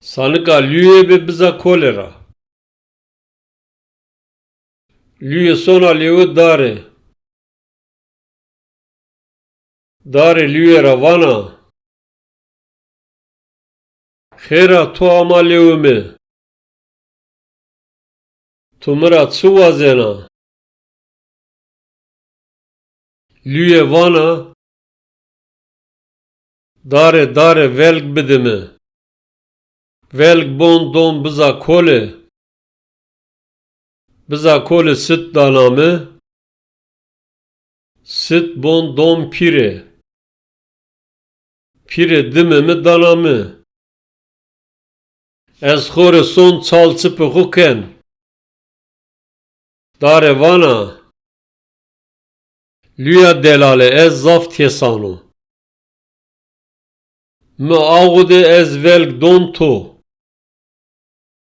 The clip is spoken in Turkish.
Sanika lüye biza kolera. Lüye sona lewe dare. Dare lüye ravana. Khera to ama lewe me. Tumra zena. Lüye vana. Dare dare velg bidime. Velg bon don biza kole. Biza kole sit daname. Sit bon don pire. Pire dime mi daname. Ez xore son çalçıpı huken. Dare vana. Lüya delale ez zaft yesano. Me ağude ez velg don to.